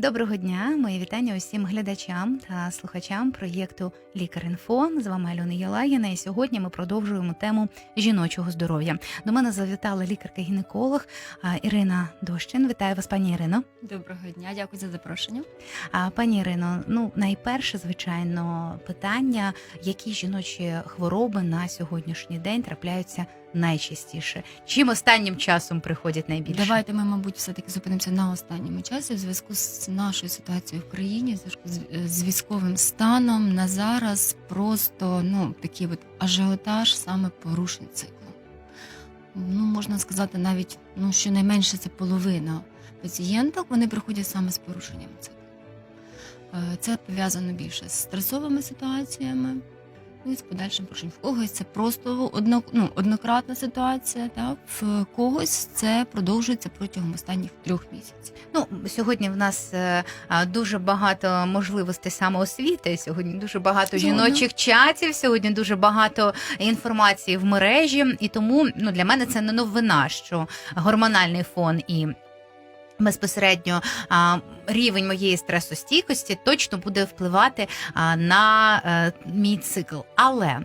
Доброго дня, мої вітання усім глядачам та слухачам проєкту Лікар.Інфо. З вами Альона Єлагіна. І сьогодні ми продовжуємо тему жіночого здоров'я. До мене завітала лікарка-гінеколог Ірина Дощин. Вітаю вас, пані Ірино. Доброго дня, дякую за запрошення. А пані Ірино, ну найперше, звичайно, питання, які жіночі хвороби на сьогоднішній день трапляються найчастіше? Чим останнім часом приходять найбільше? Давайте ми, мабуть, все-таки зупинимося на останньому часі в зв'язку з нашою ситуацією в країні, з- військовим станом. На зараз просто ну такий от ажіотаж саме порушень циклу. Ну, можна сказати, навіть ну, щонайменше це половина пацієнток, вони приходять саме з порушенням циклу. Е, Це пов'язано більше з стресовими ситуаціями. І з подальшим порушенням. В когось це просто одно, ну, однократна ситуація, та в когось це продовжується протягом останніх трьох місяців. Ну сьогодні в нас е, дуже багато можливостей самоосвіти. Сьогодні дуже багато жіночих чатів. Сьогодні дуже багато інформації в мережі, і тому ну для мене це не новина, що гормональний фон і. Безпосередньо рівень моєї стресостійкості точно буде впливати на е, мій цикл. Але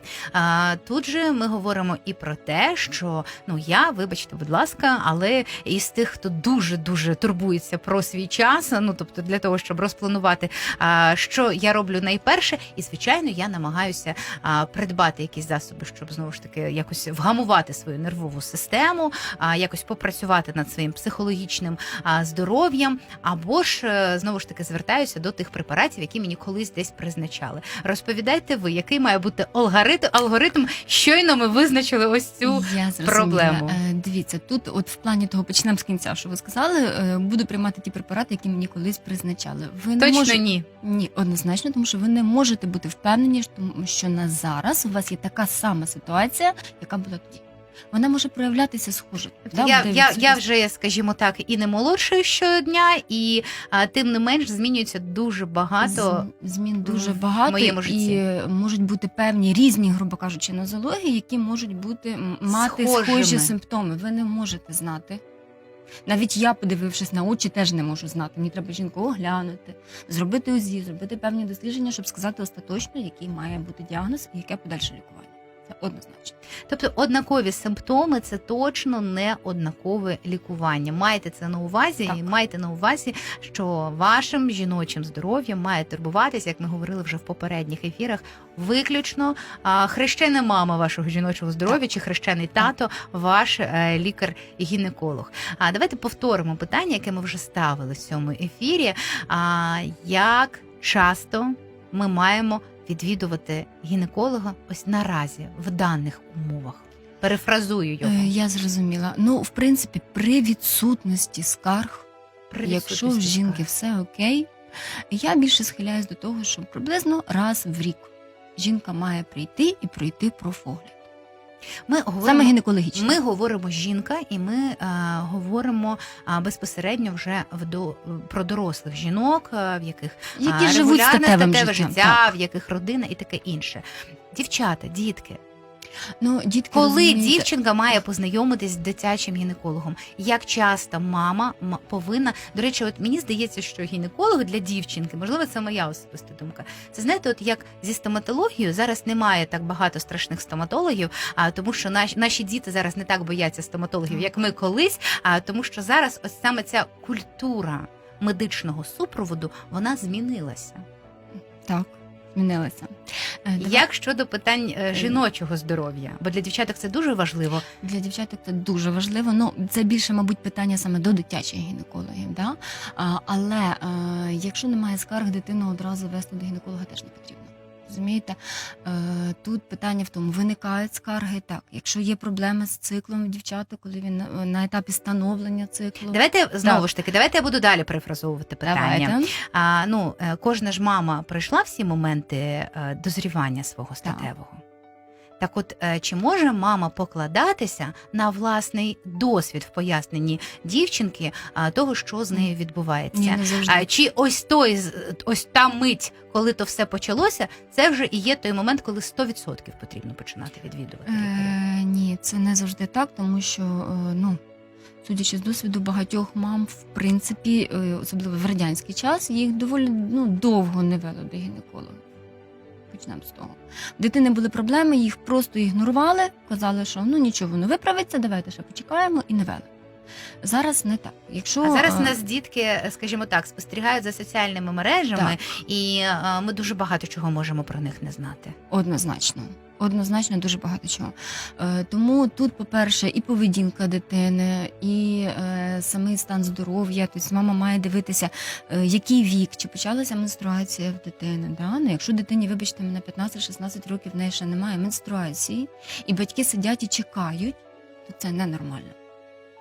тут же ми говоримо і про те, що ну я, вибачте, будь ласка, але із тих, хто дуже дуже турбується про свій час, ну тобто для того, щоб розпланувати, що я роблю найперше, і звичайно, я намагаюся придбати якісь засоби, щоб знову ж таки якось вгамувати свою нервову систему, якось попрацювати над своїм психологічним здоров'ям, або ж знову ж таки звертаюся до тих препаратів, які мені колись десь призначали. Розповідайте ви, який має бути алгоритм, алгоритм щойно ми визначили ось цю Я проблему. Е, Дивіться, тут, от в плані того, почнемо з кінця, що ви сказали, е, буду приймати ті препарати, які мені колись призначали. Ви не точно можете- ні. Ні, однозначно, тому що ви не можете бути впевнені, що на зараз у вас є така сама ситуація, яка була тоді. Вона може проявлятися схоже. да, я, я, я вже, скажімо так, і не молодшою щодня, і а, тим не менш змінюється дуже багато. З- змін дуже в багато моєму житті. і можуть бути певні різні, грубо кажучи, нозології, які можуть бути мати Схожими. схожі симптоми. Ви не можете знати. Навіть я, подивившись на очі, теж не можу знати. Мені треба жінку оглянути, зробити УЗІ, зробити певні дослідження, щоб сказати остаточно, який має бути діагноз і яке подальше лікування. Це однозначно. Тобто однакові симптоми це точно не однакове лікування. Майте це на увазі, Так. і майте на увазі, що вашим жіночим здоров'ям має турбуватися, як ми говорили вже в попередніх ефірах, виключно хрещена мама вашого жіночого здоров'я чи хрещений тато, ваш е, лікар-гінеколог. А давайте повторимо питання, яке ми вже ставили в цьому ефірі. А, як часто ми маємо відвідувати гінеколога ось наразі в даних умовах? Перефразую його. Е, Я зрозуміла. Ну, в принципі, при відсутності скарг При Якщо в жінки скарг. все окей, я більше схиляюсь до того, що приблизно раз в рік жінка має прийти і пройти профогляд. Ми Саме говоримо, ми говоримо жінка, і ми е, говоримо е, безпосередньо вже в до, про дорослих жінок, е, в яких які а, живуть статевим життям. життя, Так. в яких родина і таке інше. Дівчата, дітки, Ну, дітки, коли розумієте, дівчинка має познайомитись з дитячим гінекологом, як часто мама повинна до речі, от мені здається, що гінеколог для дівчинки, можливо, це моя особиста думка. Це знаєте, от як зі стоматологією зараз немає так багато страшних стоматологів, а тому, що наші, наші діти зараз не так бояться стоматологів, як ми колись. А тому, що зараз ось саме ця культура медичного супроводу вона змінилася. так змінилася. Е, давай- Як щодо питань е, жіночого здоров'я, бо для дівчаток це дуже важливо. Для дівчаток це дуже важливо. Ну це більше, мабуть, питання саме до дитячих гінекологів. Да? Але е, якщо немає скарг, дитину одразу вести до гінеколога теж не потрібно. Розумієте, е, тут питання в тому, виникають скарги. Так, якщо є проблеми з циклом дівчата, коли він на, на етапі становлення циклу. Давайте знову Так. ж таки, давайте я буду далі перефразовувати питання. Давайте. А, ну, е, кожна ж мама пройшла всі моменти е, дозрівання свого статевого. Так от, е, чи може мама покладатися на власний досвід в поясненні дівчинки а, того, що з нею відбувається? Ні, не. А, чи ось той ось та мить, коли то все почалося, це вже і є той момент, коли 100% потрібно починати відвідувати? Е, ні, це не завжди так, тому що е, ну судячи з досвіду багатьох мам, в принципі, е, особливо в радянський час, їх доволі ну, довго не вели до гінеколога. Почнемо з того. В дитини були проблеми, їх просто ігнорували, казали, що ну нічого, воно виправиться, давайте ще почекаємо і не вели. Зараз не так. Якщо А зараз е, нас дітки, скажімо так, спостерігають за соціальними мережами, і е, ми дуже багато чого можемо про них не знати. Однозначно. Однозначно дуже багато чого. Е, тому тут, по-перше, і поведінка дитини, і е, самий стан здоров'я. Тобто мама має дивитися, е, який вік, чи почалася менструація в дитини. Да? Ну, якщо дитині, вибачте, мене 15-16 років в неї ще немає менструації, і батьки сидять і чекають, то це ненормально.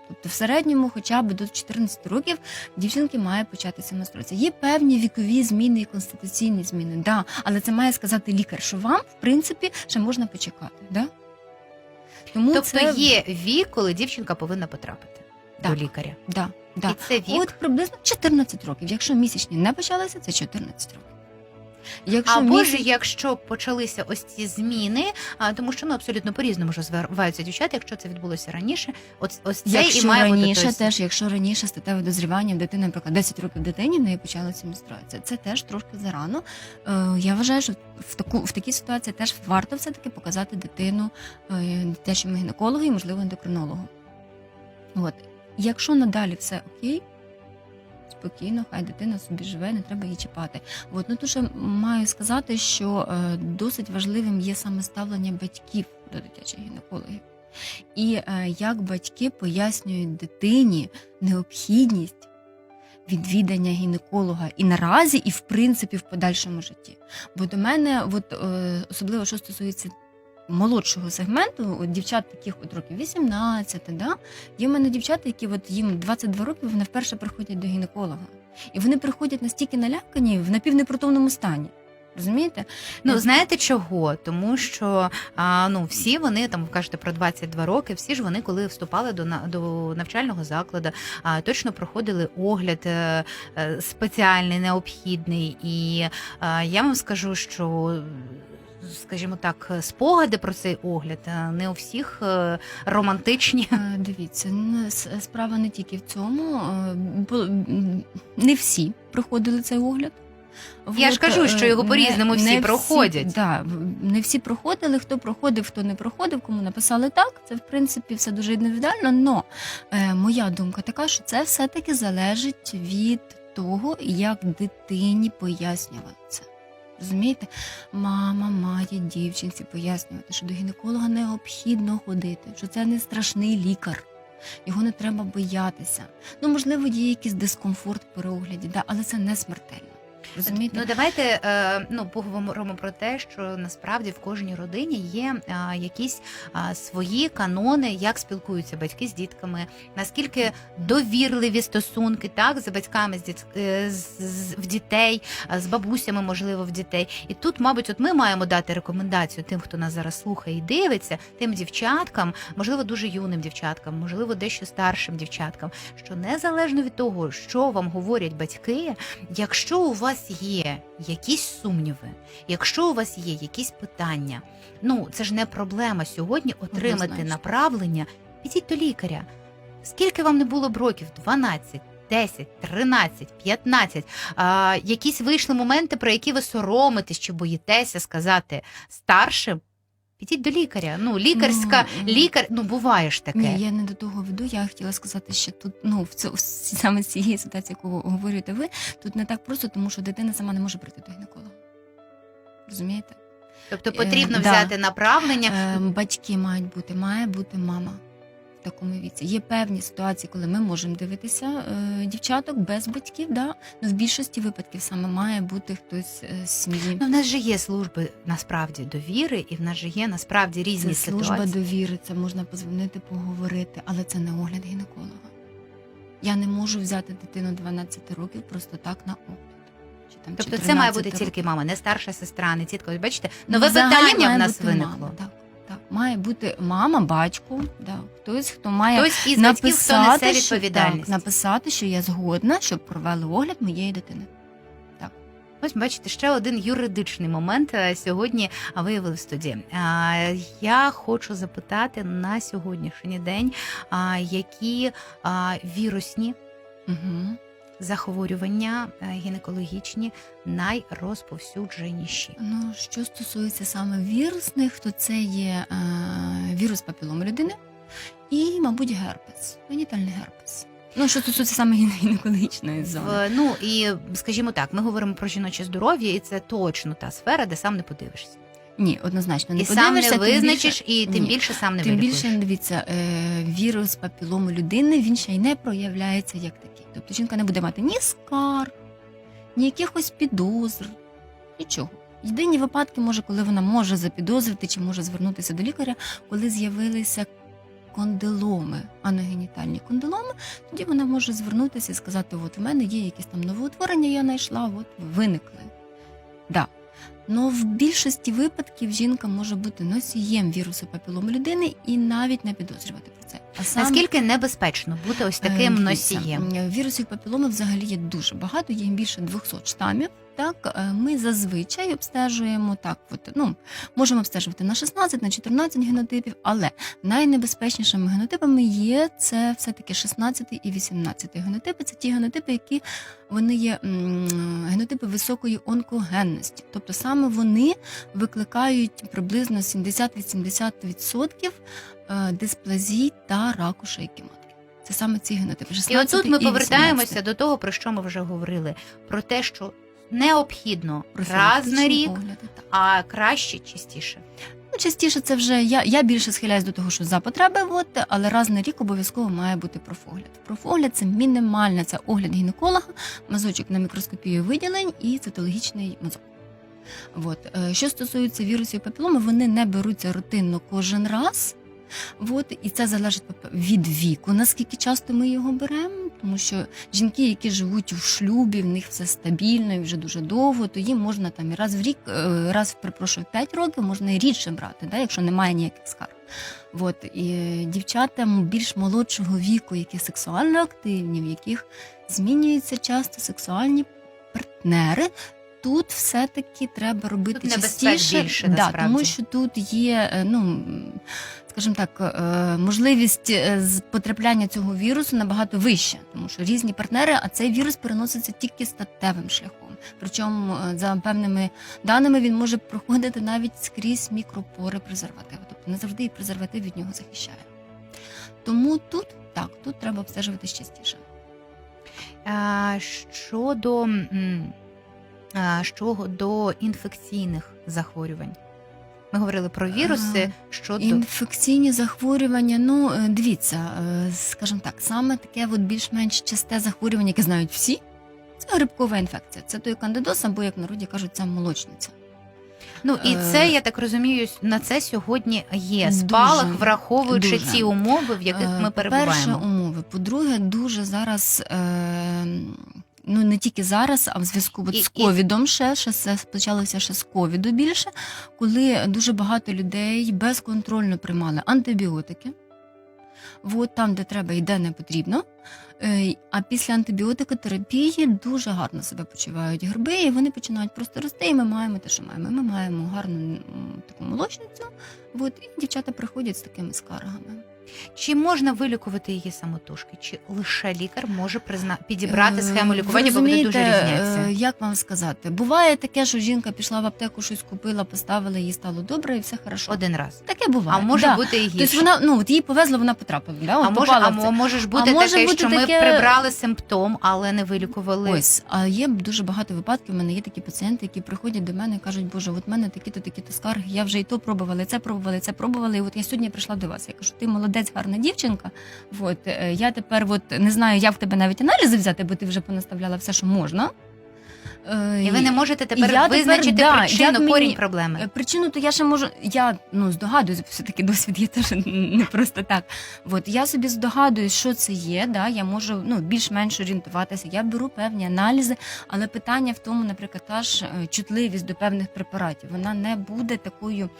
Тобто, в середньому, хоча б до 14 років, дівчинки має початися менструація. Є певні вікові зміни і конституційні зміни, да, але це має сказати лікар, що вам, в принципі, ще можна почекати. Да? Тому тобто це... є вік, коли дівчинка повинна потрапити до лікаря. Да, да. І це вік. От приблизно 14 років. Якщо місячні не почалися, це 14 років. Якщо Або місяць- ж якщо почалися ось ці зміни, а, тому що ну абсолютно по-різному ж розвиваються дівчата, якщо це відбулося раніше, ось ось це Якщо і має раніше, бути теж, якщо раніше статеве дозрівання дитини, наприклад, 10 років дитині, в неї почалася менструація. Це теж трошки зарано. Е, я вважаю, що в таку в такій ситуації теж варто все таки показати дитину е, дитячому гінекологу і, можливо, ендокринологу. От якщо надалі все окей. Спокійно, хай дитина собі живе, не треба її чіпати. От, ну, дуже маю сказати, що е, досить важливим є саме ставлення батьків до дитячих гінекологів. І е, як батьки пояснюють дитині необхідність відвідання гінеколога і наразі, і в принципі в подальшому житті. Бо до мене, от, е, особливо що стосується молодшого сегменту, от дівчат таких от років 18, да? є в мене дівчата, які от їм 22 роки, вони вперше приходять до гінеколога. І вони приходять настільки налякані в напівнепритомному стані. Розумієте? Ну знаєте чого? Тому що а, ну всі вони там ви кажете про 22 роки. Всі ж вони, коли вступали до на- до навчального закладу, а, точно проходили огляд е, е, спеціальний, необхідний. І а, я вам скажу, що. Скажімо так, спогади про цей огляд е, не у всіх е, романтичні. Е, Дивіться, справа не тільки в цьому. Е, Не всі проходили цей огляд. Я ж кажу, е, що його по-різному всі не проходять. да, не всі проходили. Хто проходив, хто не проходив, кому написали так. Це в принципі все дуже індивідуально. Но е, моя думка така, що це все-таки залежить від того, як дитині пояснювати це. Розумієте, мама має дівчинці пояснювати, що до гінеколога необхідно ходити, що це не страшний лікар, його не треба боятися. Ну, можливо, є якийсь дискомфорт при огляді, да, але це не смертельно. Розумієте? Ну давайте е, ну поговоримо про те, що насправді в кожній родині є е, якісь е, свої канони, як спілкуються батьки з дітками, наскільки довірливі стосунки так з батьками з діт... з, в дітей, з бабусями, можливо, в дітей. І тут, мабуть, от ми маємо дати рекомендацію тим, хто нас зараз слухає і дивиться, тим дівчаткам, можливо, дуже юним дівчаткам, можливо, дещо старшим дівчаткам, що незалежно від того, що вам говорять батьки, якщо у вас є якісь сумніви, якщо у вас є якісь питання, ну це ж не проблема сьогодні отримати Однозначно. направлення. Підіть до лікаря. Скільки вам не було б років? 12, 10, 13, 15. А, якісь вийшли моменти, про які ви соромитесь чи боїтеся сказати старшим. Підіть до лікаря. Ну, лікарська, Ну, лікар, ну буває ж таке. Ні, я не до того веду. Я хотіла сказати, що тут, ну, в цю, саме з цієї ситуації, яку говорите ви, тут не так просто, тому що дитина сама не може прийти до гінеколога. Розумієте? Тобто потрібно Е, да. взяти направлення. Е, батьки мають бути, має бути мама такому віці. Є певні ситуації, коли ми можемо дивитися е, дівчаток без батьків, да? Ну, в більшості випадків саме має бути хтось е, з сім'ї. Ну, в нас же є служби насправді довіри, і в нас же є насправді різні Це служба довіри, це можна позвонити, поговорити, але це не огляд гінеколога. Я не можу взяти дитину 12 років просто так на огляд. Чи там Тобто це має бути 14 тільки мама, не старша сестра, не тітка. Ось бачите, нове Взагалі питання в нас виникло. Мама, так. Має бути мама, батько, да. хтось, хто має Хтось із батьків, хто несе що- Так, написати, що я згодна, щоб провели огляд моєї дитини. Ось бачите, ще один юридичний момент е, сьогодні виявили в студії. Я хочу запитати на сьогоднішній день, які вірусні Угу. Захворювання е, гінекологічні найрозповсюдженіші. Ну, що стосується саме вірусних, то це є е, вірус папілому людини і, мабуть, герпес, генітальний герпес. Ну, що стосується саме гінекологічної зони. Ну і скажімо так, ми говоримо про жіноче здоров'я, і це точно та сфера, де сам не подивишся. Ні, однозначно не і сам не тим визначиш, більше- і тим Ні. більше сам не Тим вилікуєш. більше дивіться, е, вірус папілому людини він ще й не проявляється як такий. Тобто жінка не буде мати ні скар, ні якихось підозр, нічого. Єдині випадки, може, коли вона може запідозрити чи може звернутися до лікаря, коли з'явилися кондиломи, аногенітальні кондиломи, тоді вона може звернутися і сказати: от в мене є якісь там новоутворення, я знайшла, от виникли. Да. Ну, в більшості випадків жінка може бути носієм вірусу папілому людини і навіть не підозрювати про це. А сам... Наскільки небезпечно бути ось таким е, носієм? Вірусів папіломи взагалі є дуже багато, їх більше 200 штамів. Так, е, ми зазвичай обстежуємо так, от, ну, можемо обстежувати на 16, на 14 генотипів, але найнебезпечнішими генотипами є це все-таки 16 і 18 генотипи. Це ті генотипи, які вони є генотипи високої онкогенності. Тобто саме вони викликають приблизно 70-80% е, дисплазій та раку шийки матки. Це саме ці генотипи. І 16 отут ми 18. повертаємося до того, про що ми вже говорили: про те, що необхідно раз на рік, огляди, а краще частіше. Ну, частіше це вже я, я більше схиляюсь до того, що за потреби, от, але раз на рік обов'язково має бути профогляд. Профогляд це мінімальне, це огляд гінеколога, мазочок на мікроскопію виділень і цитологічний мазок. От. е, Що стосується вірусів папіломи, вони не беруться рутинно кожен раз. От, і це залежить від віку, наскільки часто ми його беремо, тому що жінки, які живуть в шлюбі, в них все стабільно і вже дуже довго, то їм можна там і раз в рік, е, раз перепрошую, в 5 років можна і рідше брати, да, якщо немає ніяких скарг. От, і дівчатам більш молодшого віку, які сексуально активні, в яких змінюються часто сексуальні партнери. Тут все-таки треба робити Тут частіше, більше, да, тому що тут є е, ну, скажімо так, е, можливість е, з потрапляння цього вірусу набагато вища, тому що різні партнери, а цей вірус переноситься тільки статевим шляхом. Причому за певними даними він може проходити навіть скрізь мікропори презервативу, тобто не завжди і презерватив від нього захищає. Тому тут так, тут треба обстежуватись частіше. Щодо, щодо інфекційних захворювань. Ми говорили про віруси. Щодо Інфекційні захворювання, ну е, дивіться, е, скажімо так, саме таке от більш-менш часте захворювання, яке знають всі, це грибкова інфекція. Це той кандидоз, або як в народі кажуть, це молочниця. ну і е, це я так розумію, на це сьогодні є Дуже, спалах, враховуючи дуже. ці умови, в яких ми По-перше, умови. По-друге, дуже зараз. Е- Ну, не тільки зараз, а в зв'язку з ковідом ще, ще це почалося ще з ковіду більше, коли дуже багато людей безконтрольно приймали антибіотики. От там, де треба і де не потрібно. Е, А після антибіотикотерапії дуже гарно себе почувають гриби, і вони починають просто рости. І ми маємо те, що маємо. Ми маємо гарну таку молочницю. От, і дівчата приходять з такими скаргами. Чи можна вилікувати її самотужки? Чи лише лікар може призна... підібрати Е, схему лікування, бо вони дуже різняться? е, Як вам сказати? Буває таке, що жінка пішла в аптеку, щось купила, поставила, їй стало добре, і все хорошо. Один раз. Таке буває. А може да. бути і гірше. Тобто вона ну от їй повезло, вона потрапила. Да? а може, а може ж бути А може таке, бути що ми прибрали симптом, але не вилікували. Ось, а є дуже багато випадків. У мене є такі пацієнти, які приходять до мене і кажуть, Боже, от мене такі-то, такі-то скарги. Я вже і то пробувала, і це пробувала, і це пробувала. І от я сьогодні прийшла до вас. Я кажу, ти молодець, гарна дівчинка. От е, я тепер от не знаю, як в тебе навіть аналізи взяти, бо ти вже понаставляла все, що можна. Е, І ви не можете тепер я тепер, визначити да, причину, мені- корінь проблеми. Е, Причину, то я ще можу. Я ну здогадуюсь, все таки досвід є теж не просто так. От я собі здогадуюсь, що це є. Да, я можу ну більш-менш орієнтуватися. Я беру певні аналізи, але питання в тому, наприклад, та ж чутливість до певних препаратів. Вона не буде такою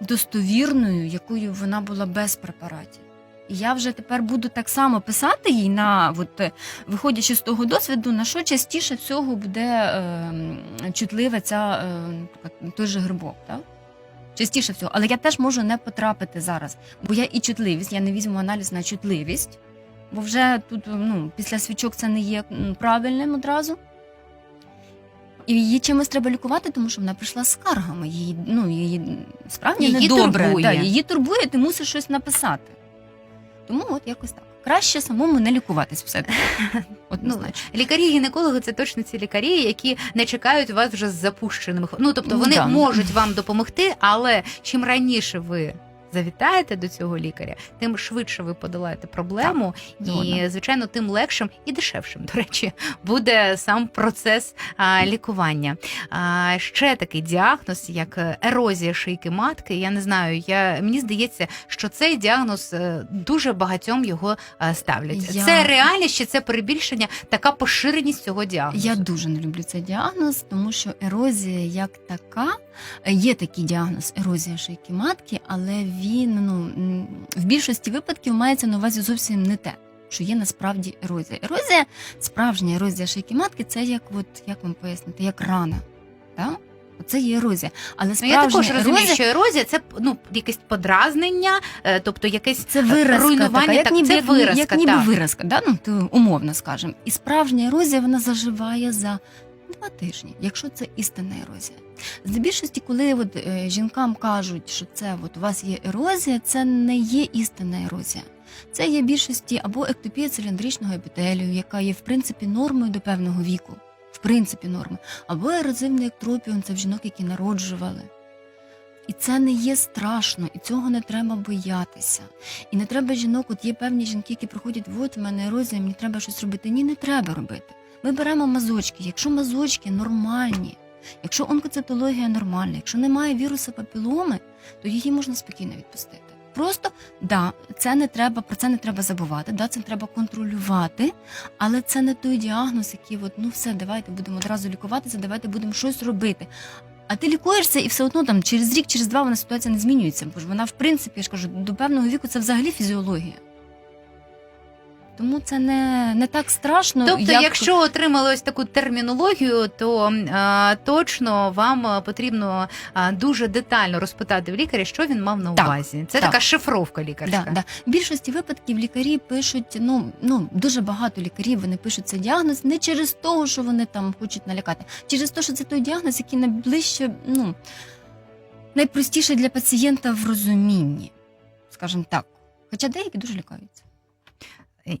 достовірною, якою вона була без препаратів. І я вже тепер буду так само писати їй на от, е, виходячи з того досвіду, на що частіше всього буде е, чутлива ця е, той же грибок. Так? Частіше всього, але я теж можу не потрапити зараз, бо я і чутливість, я не візьму аналіз на чутливість, бо вже тут ну, після свічок це не є правильним одразу. І її чимось треба лікувати, тому що вона прийшла з скаргами. Її, ну, її справді Її недобре. турбує. Да, її турбує, ти мусиш щось написати. Тому от якось так. Краще самому не лікуватись все. Однозначно. Лікарі-гінекологи це точно ці лікарі, які не чекають вас вже з запущеними. Ну тобто вони Да. можуть вам допомогти, але чим раніше ви. Завітаєте до цього лікаря, тим швидше ви подолаєте проблему, і згодна. звичайно, тим легшим і дешевшим, до речі, буде сам процес а, лікування. А, ще такий діагноз, як е, ерозія шийки матки. Я не знаю, я мені здається, що цей діагноз е, дуже багатьом його е, ставлять. Я- Це реальність чи це перебільшення, така поширеність цього діагнозу. Я дуже не люблю цей діагноз, тому що ерозія як така, є такий діагноз ерозія шийки матки, але він ну, в більшості випадків мається на увазі зовсім не те. Що є насправді ерозія. Ерозія, справжня ерозія шийки матки, це як, от, як вам пояснити, як рана. Так? Це є ерозія. Але Ну, справжня я також розумію, ерозія, що ерозія це ну якесь подразнення, е, тобто якесь Це виразка, руйнування, така, як так, ніби, це як, виразка, як ніби так. виразка, да? ну, то умовно скажемо. І справжня ерозія вона заживає за два тижні, якщо це істинна ерозія. Здебільшості, коли от, е, жінкам кажуть, що це от, у вас є ерозія, це не є істинна ерозія. Це є більшості або ектопія циліндричного епітелію, яка є в принципі нормою до певного віку, в принципі норми, або ерозивний ектропіон, це в жінок, які народжували. І це не є страшно, і цього не треба боятися. І не треба жінок, от є певні жінки, які приходять, от в мене ерозія, мені треба щось робити. Ні, не треба робити. Ми беремо мазочки. Якщо мазочки нормальні, якщо онкоцитологія нормальна, якщо немає вірусу папіломи, то її можна спокійно відпустити. Просто да, це не треба, про це не треба забувати, да, це треба контролювати, але це не той діагноз, який от, ну все, давайте будемо одразу лікуватися, давайте будемо щось робити. А ти лікуєшся, і все одно там через рік, через два вона ситуація не змінюється, бо ж вона, в принципі, я ж кажу, до певного віку це взагалі фізіологія. Тому це не, не так страшно. Тобто, як... якщо отримали ось таку термінологію, то е, точно вам потрібно е, дуже детально розпитати в лікаря, що він мав на Так, увазі. Це так. така шифровка лікарська. Да, да. В більшості випадків лікарі пишуть, ну, ну дуже багато лікарів вони пишуть цей діагноз не через того, що вони там хочуть налякати, через те, що це той діагноз, який найближче, ну найпростіше для пацієнта в розумінні, скажімо так. Хоча деякі дуже лякаються.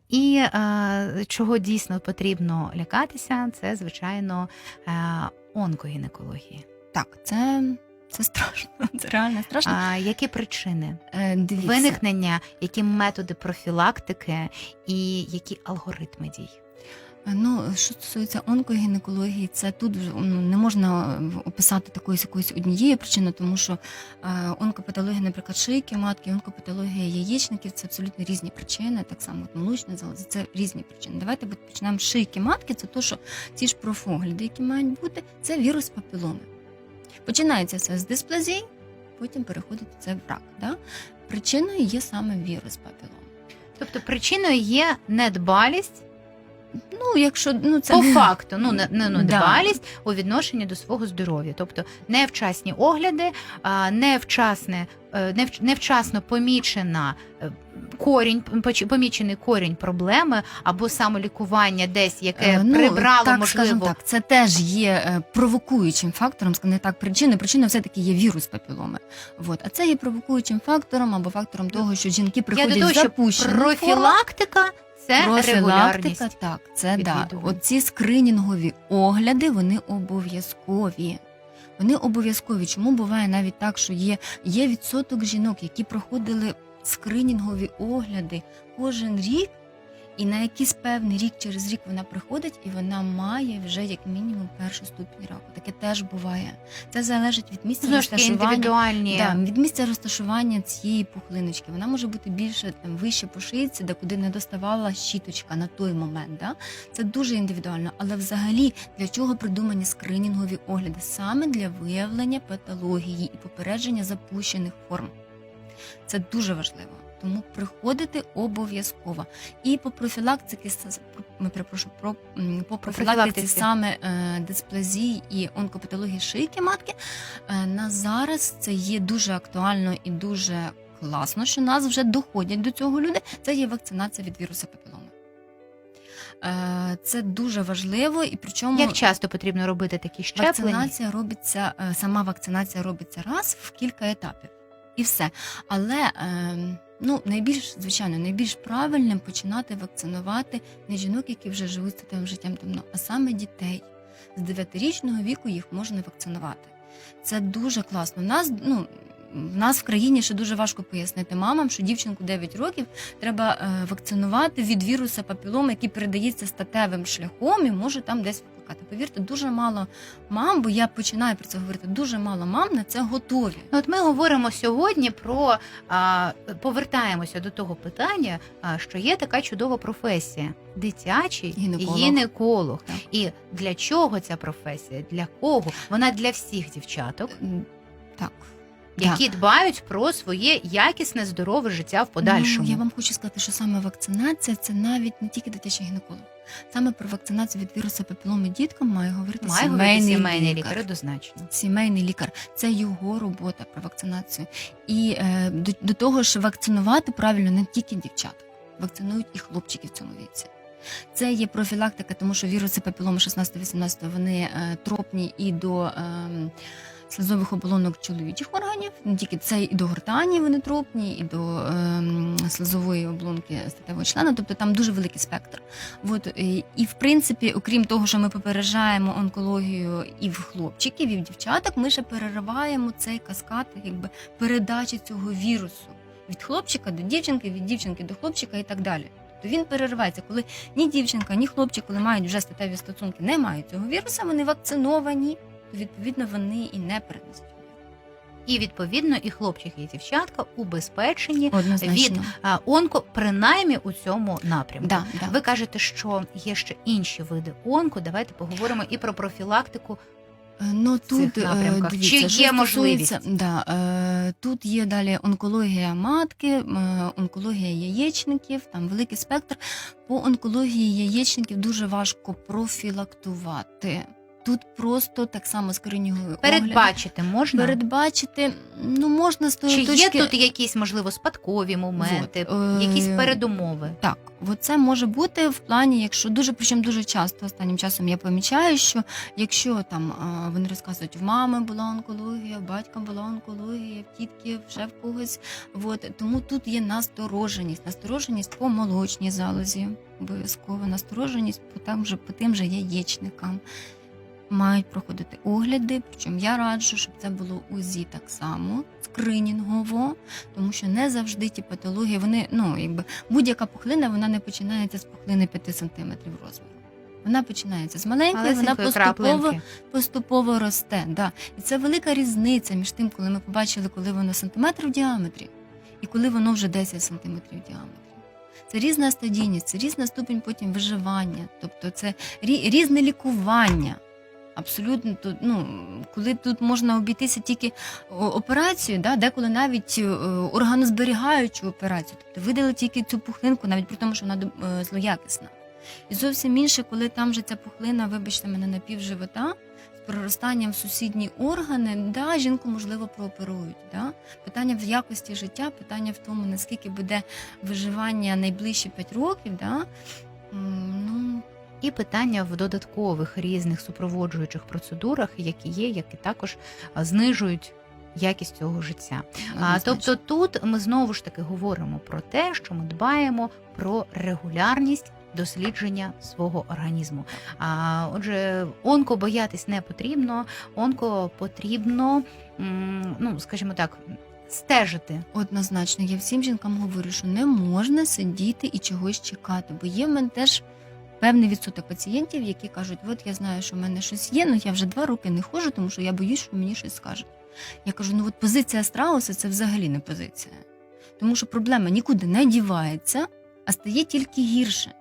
І е, чого дійсно потрібно лякатися, це звичайно е, онкогінекологія. Так, це, це страшно. Це реально страшно. А які причини Е, Дивіться. виникнення, які методи профілактики і які алгоритми дій? Ну, що стосується онкогінекології, це тут ну, не можна описати такої якоїсь однієї причини, тому що е, онкопатологія, наприклад, шийки, матки, онкопатологія яєчників це абсолютно різні причини, так само молочна залоза, це різні причини. Давайте почнемо з шийки матки, це то, що ці ж профогляди, які мають бути, це вірус папіломи. Починається все з дисплазії, потім переходить це в рак. Да? Причиною є саме вірус папіломи. Тобто причиною є недбалість Ну, якщо ну це по факту, ну не, ну, Да. недбалість у відношенні до свого здоров'я, тобто невчасні огляди, невчасне, е, невчасно помічена е, корінь, помічений корінь проблеми або самолікування десь, яке Е, ну, прибрало так, можливо. так, це теж є е, провокуючим фактором, не так причини. Причина все-таки є вірус папіломи. Вот. А це є провокуючим фактором або фактором того, що жінки Я приходять до того, що профілактика це регулярність. так, це да. Оці скринінгові огляди, вони обов'язкові. Вони обов'язкові. Чому буває навіть так, що є, є відсоток жінок, які проходили скринінгові огляди кожен рік, і на якийсь певний рік через рік вона приходить і вона має вже як мінімум першу ступінь раку. Таке теж буває. Це залежить від місця Знову розташування. індивідуальні Да, від місця розташування цієї пухлиночки. Вона може бути більше там вище по шийці, де куди не доставала щіточка на той момент. Да? Це дуже індивідуально. Але взагалі для чого придумані скринінгові огляди? Саме для виявлення патології і попередження запущених форм. Це дуже важливо. тому приходити обов'язково. І по профілактиці перепрошую, про по профілактиці саме е, дисплазії і онкопатології шийки матки. Е, на зараз це є дуже актуально і дуже класно, що нас вже доходять до цього люди. Це є вакцинація від вірусу папіломи. Е, Це дуже важливо, і причому Як часто потрібно робити такі щеплення? вакцинація робиться, е, сама вакцинація робиться раз в кілька етапів. І все. Але е, ну, найбільш, звичайно, найбільш правильним починати вакцинувати не жінок, які вже живуть статевим життям давно, а саме дітей. З 9-річного віку їх можна вакцинувати. Це дуже класно. У нас, ну, в нас в країні ще дуже важко пояснити мамам, що дівчинку 9 років треба е, вакцинувати від віруса папіломи, який передається статевим шляхом і може там десь викликати. Повірте, дуже мало мам, бо я починаю про це говорити. Дуже мало мам на це готові. От ми говоримо сьогодні про а, повертаємося до того питання, а, що є така чудова професія дитячий Гінеколог. гінеколог. Так. І для чого ця професія? Для кого? Вона для всіх дівчаток, Так. Які дбають про своє якісне здорове життя в подальшому. Ну, я вам хочу сказати, що саме вакцинація це навіть не тільки дитячий гінеколог. Саме про вакцинацію від вірусу папіломи діткам має говорити Має говорити сімейний, сімейний лікар. лікар однозначно. Сімейний лікар це його робота про вакцинацію. І е, до, до того ж, вакцинувати правильно не тільки дівчат, вакцинують і хлопчики в цьому віці. Це є профілактика, тому що віруси папіломи 16-18 вони е, тропні і до. Е, Слизових оболонок чоловічих органів, не тільки це і до гортані вони тропні, і до ем, слизової оболонки статевого члена, тобто там дуже великий спектр. От, і, і в принципі, окрім того, що ми попереджаємо онкологію і в хлопчиків, і в дівчаток, ми ще перериваємо цей каскад якби, передачі цього вірусу від хлопчика до дівчинки, від дівчинки до хлопчика і так далі. Тобто він переривається, коли ні дівчинка, ні хлопчик, коли мають вже статеві стосунки, не мають цього віруса, вони вакциновані, то відповідно вони і не перенесуть. І відповідно і хлопчики, і дівчатка убезпечені Однозначно. а, онко, принаймні у цьому напрямку. Да, да. Ви кажете, що є ще інші види онко. Давайте поговоримо і про профілактику. Е, Ну тут е, напрямках? дивіться, Чи є можливість? Да, е, тут є далі онкологія матки, онкологія яєчників, там великий спектр. По онкології яєчників дуже важко профілактувати. Тут просто так само скринінговий огляд. Передбачити можна? передбачити. Ну можна з тої Чи точки... є тут якісь можливо спадкові моменти, Вот, е, якісь передумови? Так, це може бути в плані, якщо дуже причому дуже часто останнім часом я помічаю, що якщо там вони розказують, в мами була онкологія, в батька була онкологія, в тітки, вже в когось. От, тому тут є настороженість, настороженість по молочній залозі, обов'язково настороженість по тим же, по тим же яєчникам. Мають проходити огляди, причому я раджу, щоб це було УЗІ так само, скринінгово, тому що не завжди ті патології, вони ну якби будь-яка пухлина вона не починається з пухлини 5 см розміру. Вона починається з маленької, вона поступово, краплинки. поступово росте. Да. І це велика різниця між тим, коли ми побачили, коли воно сантиметр в діаметрі, і коли воно вже 10 сантиметрів в діаметрі. Це різна стадійність, це різна ступінь потім виживання, тобто це різне лікування. Абсолютно тут, ну коли тут можна обійтися тільки операцією, да, деколи навіть е, органозберігаючу операцію, тобто видали тільки цю пухлинку, навіть при тому, що вона е, злоякісна. І зовсім інше, коли там же ця пухлина, вибачте мене, на півживота, з проростанням в сусідні органи, да, жінку можливо прооперують. Да? Питання в якості життя, питання в тому, наскільки буде виживання найближчі 5 років. Да? Ну, І питання в додаткових різних супроводжуючих процедурах, які є, які також знижують якість цього життя. А, тобто тут ми знову ж таки говоримо про те, що ми дбаємо про регулярність дослідження свого організму. А, отже, онко боятись не потрібно, онко потрібно, ну скажімо так, стежити. Однозначно, я всім жінкам говорю, що не можна сидіти і чогось чекати, бо є в мене теж певний відсоток пацієнтів, які кажуть, от я знаю, що в мене щось є, але я вже два роки не ходжу, тому що я боюсь, що мені щось скажуть. Я кажу, ну от позиція страуса це взагалі не позиція. Тому що проблема нікуди не дівається, а стає тільки гірше.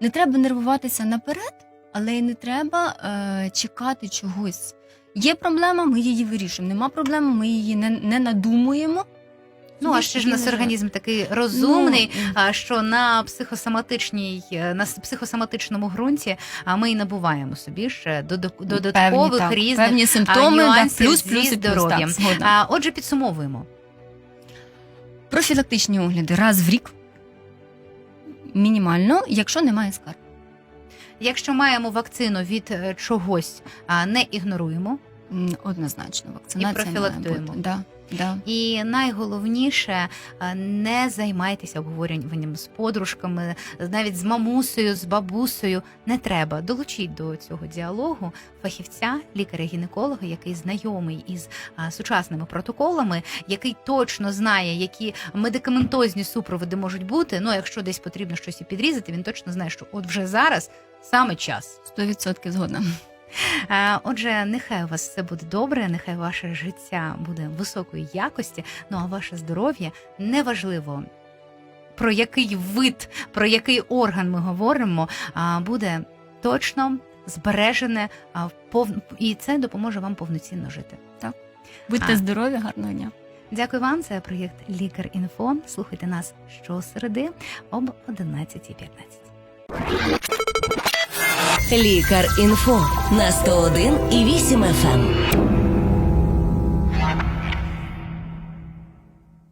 Не треба нервуватися наперед, але й не треба е, чекати чогось. Є проблема, ми її вирішуємо. Нема проблеми, ми її не, не надумуємо Ну а ще ж у нас організм такий розумний. Ну, що на психосоматичній на психосоматичному ґрунті а ми і набуваємо собі ще додаткових певні, так, різних певні симптоми, нюансів плюс, плюс плюс, здоров'ям. Отже, підсумовуємо. Профілактичні огляди раз в рік. Мінімально, якщо немає скарг. Якщо маємо вакцину від е, чогось, не ігноруємо. Однозначно, вакцинація має профілактуємо. бути. Да, да. І найголовніше е, не займайтеся обговорюванням з подружками, навіть з мамусею, з бабусею. Не треба. Долучіть до цього діалогу фахівця, лікаря-гінеколога, який знайомий із сучасними протоколами, який точно знає, які медикаментозні супроводи можуть бути. Ну, якщо десь потрібно щось і підрізати, він точно знає, що от вже зараз саме час. 100% згодна. Е, Отже, нехай у вас все буде добре, нехай ваше життя буде високої якості. Ну а ваше здоров'я неважливо. Про який вид, про який орган ми говоримо, буде точно збережене і це допоможе вам повноцінно жити. Будьте А. здорові, гарного дня. Дякую вам. Це проєкт Лікар Інфо. Слухайте нас щосереди об 11.15. Лікар інфо на 101 і 8 FM.